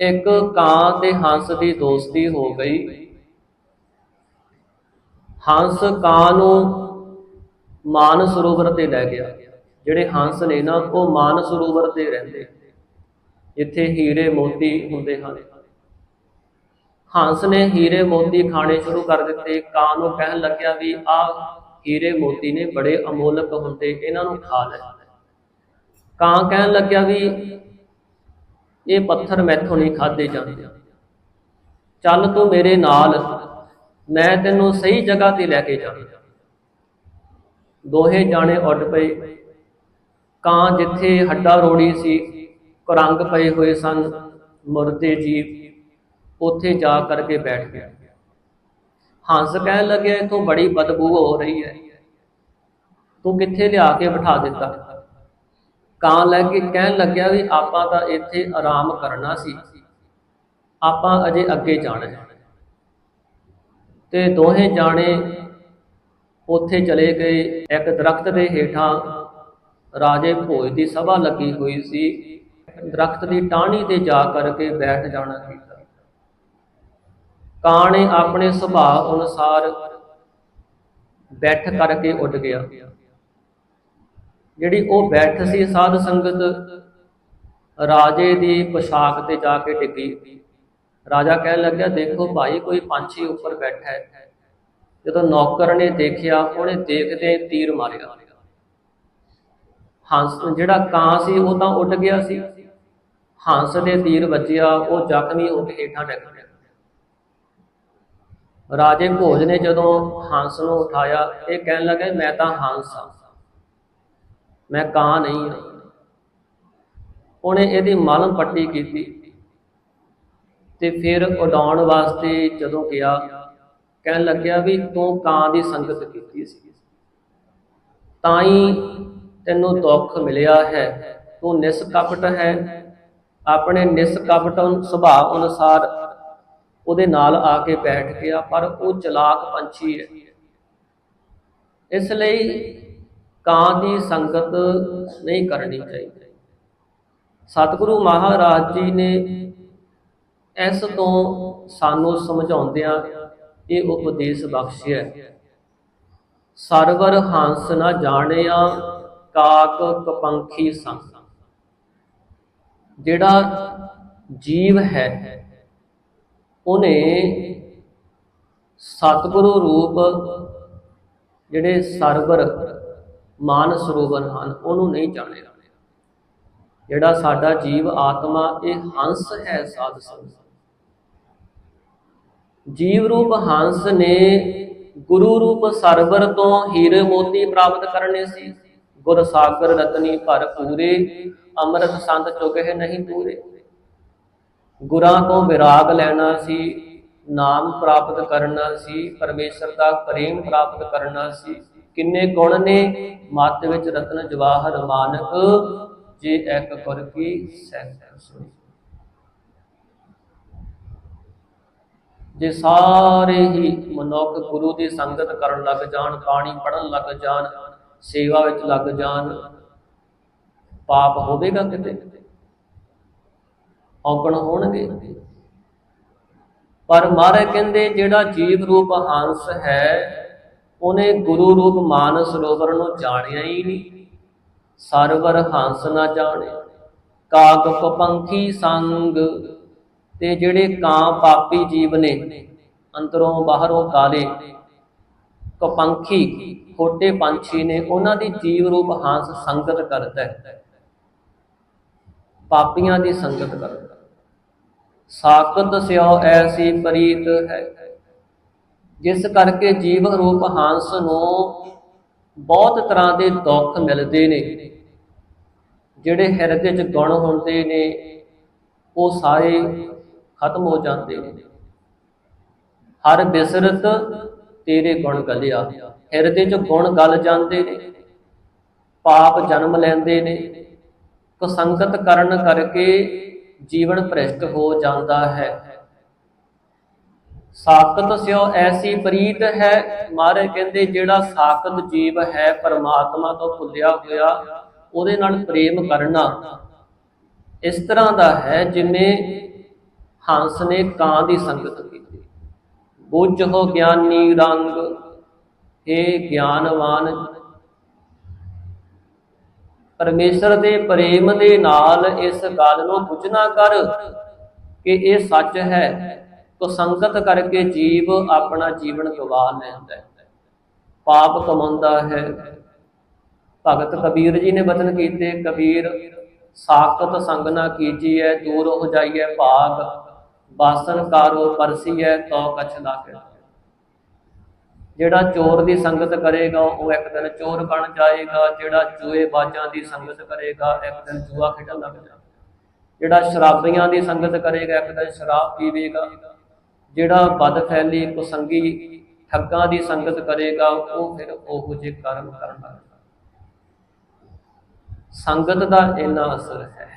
ਇੱਕ ਕਾਂ ਤੇ ਹੰਸ ਦੀ ਦੋਸਤੀ ਹੋ ਗਈ। ਹੰਸ ਕਾਂ ਨੂੰ ਮਾਨ ਸਰੋਵਰ ਤੇ ਲੈ ਗਿਆ। ਜਿਹੜੇ ਹੰਸ ਨੇ ਨਾ, ਉਹ ਮਾਨ ਸਰੋਵਰ ਤੇ ਰਹਿੰਦੇ। ਜਿੱਥੇ ਹੀਰੇ ਮੋਤੀ ਹੁੰਦੇ ਹਨ। ਹੰਸ ਨੇ ਹੀਰੇ ਮੋਤੀ ਖਾਣੇ ਸ਼ੁਰੂ ਕਰ ਦਿੱਤੇ। ਕਾਂ ਨੂੰ ਕਹਿਣ ਲੱਗਿਆ ਵੀ ਆ ਹੀਰੇ ਮੋਤੀ ਨੇ ਬੜੇ ਅਮੋਲਕ ਹੁੰਦੇ, ਇਹਨਾਂ ਨੂੰ ਖਾ ਲੈ। ਕਾਂ ਕਹਿਣ ਲੱਗਿਆ ਵੀ ਇਹ ਪੱਥਰ ਮੈਥੋਂ ਨਹੀਂ ਖਾਦੇ ਜਾਂਦੇ। ਚੱਲ ਤੂੰ ਮੇਰੇ ਨਾਲ, ਮੈਂ ਤੈਨੂੰ ਸਹੀ ਜਗ੍ਹਾ ਤੇ ਲੈ ਕੇ ਜਾਵਾਂ। ਦੋਹੇ ਜਾਣੇ ਉੱਡ ਪਏ। ਕਾਂ ਜਿੱਥੇ ਹੱਡਾ ਰੋੜੀ ਸੀ, ਕੁਰੰਗ ਪਏ ਹੋਏ ਸਨ, ਮੁਰਦੇ ਜੀਵ, ਉੱਥੇ ਜਾ ਕਰਕੇ ਬੈਠ ਗਿਆ। ਹੰਸ ਕਹਿਣ ਲੱਗਿਆ, ਇਥੋਂ ਬੜੀ ਬਦਬੂ ਹੋ ਰਹੀ ਹੈ। ਤੂੰ ਕਿੱਥੇ ਲਿਆ ਕੇ ਬਿਠਾ ਦਿੱਤਾ? ਕਾਂ ਲੈ ਕੇ ਕਹਿਣ ਲੱਗਿਆ ਵੀ ਆਪਾਂ ਤਾਂ ਇੱਥੇ ਆਰਾਮ ਕਰਨਾ ਸੀ। ਆਪਾਂ ਅਜੇ ਅੱਗੇ ਜਾਣਾ ਹੈ। ਤੇ ਦੋਹੇ ਜਾਣੇ ਉੱਥੇ ਚਲੇ ਗਏ। ਇੱਕ ਦਰਖਤ ਦੇ ਹੇਠਾਂ ਰਾਜੇ ਭੋਜ ਦੀ ਸਭਾ ਲੱਗੀ ਹੋਈ ਸੀ। ਦਰਖਤ ਦੀ ਟਾਹਣੀ ਤੇ ਜਾ ਕਰਕੇ ਬੈਠ ਜਾਣਾ ਕੀਤਾ ਕਾਂ ਨੇ ਆਪਣੇ ਸੁਭਾਅ ਅਨੁਸਾਰ ਬੈਠ ਕਰਕੇ ਉੱਡ ਗਿਆ। ਜਿਹੜੀ ਉਹ ਬੈਠ ਸੀ ਸਾਧ ਸੰਗਤ ਰਾਜੇ ਦੀ ਪੋਸ਼ਾਕ ਤੇ ਜਾ ਕੇ ਡਿੱਗੀ। ਰਾਜਾ ਕਹਿਣ ਲੱਗਿਆ, ਦੇਖੋ ਭਾਈ, ਕੋਈ ਪੰਛੀ ਉੱਪਰ ਬੈਠਾ ਹੈ। ਜਦੋਂ ਨੌਕਰ ਨੇ ਦੇਖਿਆ, ਉਹਨੇ ਦੇਖਦੇ ਤੀਰ ਮਾਰਿਆ। ਹੰਸ ਜਿਹੜਾ ਕਾਂ ਸੀ, ਉਹ ਤਾਂ ਉੱਡ ਗਿਆ ਸੀ। ਹੰਸ ਦੇ ਤੀਰ ਵੱਜਿਆ, ਉਹ ਜ਼ਖਮੀ ਹੋ ਕੇ ਹੇਠਾਂ ਡਿੱਗ ਪਿਆ। ਰਾਜੇ ਭੋਜ ਨੇ ਜਦੋਂ ਹੰਸ ਨੂੰ ਉਠਾਇਆ, ਇਹ ਕਹਿਣ ਲੱਗਾ ਮੈਂ ਤਾਂ ਹੰਸ ਹਾਂ। ਮੈਂ ਕਾਂ ਨਹੀਂ ਹਾਂ। ਉਹਨੇ ਇਹਦੀ ਮਲਮ ਪੱਟੀ ਕੀਤੀ ਤੇ ਫਿਰ ਉਡਾਉਣ ਵਾਸਤੇ ਜਦੋਂ ਗਿਆ ਕਹਿਣ ਲੱਗਿਆ ਵੀ ਤੂੰ ਕਾਂ ਦੀ ਸੰਗਤ ਕੀਤੀ ਸੀ। ਤਾਂ ਹੀ ਤੈਨੂੰ ਦੁੱਖ ਮਿਲਿਆ ਹੈ। ਤੂੰ ਨਿਸਕਪਟ ਹੈ। ਆਪਣੇ ਨਿਸਕਪਟ ਸੁਭਾਅ ਅਨੁਸਾਰ ਉਹਦੇ ਨਾਲ ਆ ਕੇ ਬੈਠ ਗਿਆ, ਪਰ ਉਹ ਚਲਾਕ ਪੰਛੀ ਹੈ। ਇਸ ਲਈ ਕਾਂ ਦੀ ਸੰਗਤ ਨਹੀਂ ਕਰਨੀ ਚਾਹੀਦੀ। ਸਤਿਗੁਰੂ ਮਹਾਰਾਜ ਜੀ ਨੇ ਇਸ ਤੋਂ ਸਾਨੂੰ ਸਮਝਾਉਂਦਿਆਂ ਇਹ ਉਪਦੇਸ਼ ਬਖਸ਼ਿਆ ਸਰਵਰ ਹੰਸ ਨਾ ਜਾਣਿਆ, ਕਾਕ ਕਪੰਖੀ ਸੰਗ। ਜਿਹੜਾ ਜੀਵ ਹੈ, ਉਹਨੇ ਸਤਿਗੁਰੂ ਰੂਪ ਜਿਹੜੇ ਸਰਵਰ ਮਾਨ ਸਰੋਵਰ ਹਨ, ਉਹਨੂੰ ਨਹੀਂ ਜਾਣਿਆ ਜਿਹੜਾ ਸਾਡਾ ਜੀਵ ਆਤਮਾ, ਇਹ ਹੰਸ ਹੈ ਸਾਧ ਸੰਗਤ। ਜੀਵ ਰੂਪ ਹੰਸ ਨੇ ਗੁਰੂ ਰੂਪ ਸਰਵਰ ਤੋਂ ਹੀਰੇ ਮੋਤੀ ਪ੍ਰਾਪਤ ਕਰਨੇ ਸੀ। ਗੁਰ ਸਾਗਰ ਰਤਨੀ ਭਰ ਪੂਰੇ, ਅੰਮ੍ਰਿਤ ਸੰਤ ਚੁਕੇ ਨਹੀਂ ਪੂਰੇ। ਗੁਰਾਂ ਤੋਂ ਵਿਰਾਗ ਲੈਣਾ ਸੀ, ਨਾਮ ਪ੍ਰਾਪਤ ਕਰਨਾ ਸੀ, ਪਰਮੇਸ਼ਰ ਦਾ ਪ੍ਰੇਮ ਪ੍ਰਾਪਤ ਕਰਨਾ ਸੀ। ਕਿੰਨੇ ਗੁਣ ਨੇ? ਮੱਤ ਵਿੱਚ ਰਤਨ ਜਵਾਹਰ ਮਾਨਕ ਜੇ ਇੱਕ ਕਰ ਕੀ ਸਹਿ ਸੁਣੀ। ਜੇ ਸਾਰੇ ਹੀ ਮਨੁੱਖ ਗੁਰੂ ਦੀ ਸੰਗਤ ਕਰਨ ਲੱਗ ਜਾਣ, ਬਾਣੀ ਪੜਨ ਲੱਗ ਜਾਣ, ਸੇਵਾ ਵਿੱਚ ਲੱਗ ਜਾਣ, ਪਾਪ ਹੋਵੇਗਾ ਕਿਤੇ? ਔਗਣ ਹੋਣਗੇ। ਪਰ ਮਹਾਰਾਜ ਕਹਿੰਦੇ, ਜਿਹੜਾ ਜੀਵ ਰੂਪ ਹੰਸ ਹੈ ਉਹਨੇ ਗੁਰੂ ਰੂਪ ਮਾਨ ਸਰੋਵਰ ਨੂੰ ਜਾਣਿਆ ਹੀ ਨਹੀਂ। ਸਰਵਰ ਹੰਸ ਨਾ ਜਾਣਿਆ ਕਾਕ ਕਪੰਖੀ ਸੰਗ। ਤੇ ਜਿਹੜੇ ਕਾਂ ਪਾਪੀ ਜੀਵ ਨੇ, ਅੰਦਰੋਂ ਬਾਹਰੋਂ ਕਾਲੇ ਕਪੰਖੀ ਖੋਟੇ ਪੰਛੀ ਨੇ, ਉਹਨਾਂ ਦੀ ਜੀਵ ਰੂਪ ਹੰਸ ਸੰਗਤ ਕਰਦਾ ਹੈ। ਪਾਪੀਆਂ ਦੀ ਸੰਗਤ ਕਰਦਾ ਸਾਕਤ ਸਿਓ ਐਸੀ ਪ੍ਰੀਤ ਹੈ। ਜਿਸ ਕਰਕੇ ਜੀਵ ਰੂਪ ਹੰਸ ਨੂੰ ਬਹੁਤ ਤਰ੍ਹਾਂ ਦੇ ਦੁੱਖ ਮਿਲਦੇ ਨੇ। ਜਿਹੜੇ ਹਿਰਦੇ 'ਚ ਗੁਣ ਹੁੰਦੇ ਨੇ, ਉਹ ਸਾਰੇ ਖਤਮ ਹੋ ਜਾਂਦੇ ਨੇ। ਹਰ ਬਿਸਰਤ ਤੇਰੇ ਗੁਣ ਗਲਿਆ। ਹਿਰਦੇ 'ਚ ਗੁਣ ਗਲ ਜਾਂਦੇ ਨੇ। ਪਾਪ ਜਨਮ ਲੈਂਦੇ ਨੇ। ਕੁਸੰਗਤ ਕਰਨ ਕਰਕੇ ਜੀਵਨ ਭ੍ਰਿਸ਼ਟ ਹੋ ਜਾਂਦਾ ਹੈ। ਸਾਕਤ ਸਿਓ ਐਸੀ ਪ੍ਰੀਤ ਹੈ ਮਾਰੇ ਕਹਿੰਦੇ, ਜਿਹੜਾ ਸਾਕਤ ਜੀਵ ਹੈ ਪਰਮਾਤਮਾ ਤੋਂ ਭੁੱਲਿਆ ਹੋਇਆ, ਉਹਦੇ ਨਾਲ ਪ੍ਰੇਮ ਕਰਨਾ। ਇਸ ਤਰ੍ਹਾਂ ਦਾ ਹੈ ਜਿਵੇਂ ਹੰਸ ਨੇ ਕਾਂ ਦੀ ਸੰਗਤ ਕੀਤੀ। ਬੁੱਝ ਹੋ ਗਿਆਨੀ ਰੰਗ ਇਹ ਗਿਆਨਵਾਨ। ਪਰਮੇਸ਼ਰ ਦੇ ਪ੍ਰੇਮ ਦੇ ਨਾਲ ਇਸ ਗੱਲ ਨੂੰ ਬੁੱਝਣਾ ਕਰ ਕਿ ਇਹ ਸੱਚ ਹੈ। ਤੋ ਸੰਗਤ ਕਰਕੇ ਜੀਵ ਆਪਣਾ ਜੀਵਨ ਗਵਾ ਲੈਂਦਾ ਹੈ। ਪਾਪ ਕਮਾਉਂਦਾ ਹੈ। ਭਗਤ ਕਬੀਰ ਜੀ ਨੇ ਬਚਨ ਕੀਤੇ, ਕਬੀਰ, ਸਾਖਤ ਸੰਗ ਨਾ ਕੀਜੀਐ, ਦੂਰ ਹੋ ਜਾਈਐ ਭਾਗ, ਬਾਸਨ ਕਾਰੋ ਪਰਸੀਐ ਤੋ ਕਛ ਲਾਗੇ ਜਿਹੜਾ ਚੋਰ ਦੀ ਸੰਗਤ ਕਰੇਗਾ, ਉਹ ਇੱਕ ਦਿਨ ਚੋਰ ਬਣ ਜਾਏਗਾ। ਜਿਹੜਾ ਜੂਏ ਬਾਜਾਂ ਦੀ ਸੰਗਤ ਕਰੇਗਾ, ਇੱਕ ਦਿਨ ਜੂਆ ਖੇਡਣ ਲੱਗ ਜਾਏਗਾ ਜਿਹੜਾ ਸ਼ਰਾਬੀਆਂ ਦੀ ਸੰਗਤ ਕਰੇਗਾ, ਇੱਕ ਦਿਨ ਸ਼ਰਾਬ ਪੀਵੇਗਾ। ਜਿਹੜਾ ਬਦ ਫੈਲੀ ਕੁਸੰਗੀ ਠੱਗਾਂ ਦੀ ਸੰਗਤ ਕਰੇਗਾ, ਉਹ ਫਿਰ ਉਹੋ ਜਿਹੇ ਕਰਮ ਕਰਨ ਲੱਗ ਸੰਗਤ ਦਾ ਇੰਨਾ ਅਸਰ ਹੈ।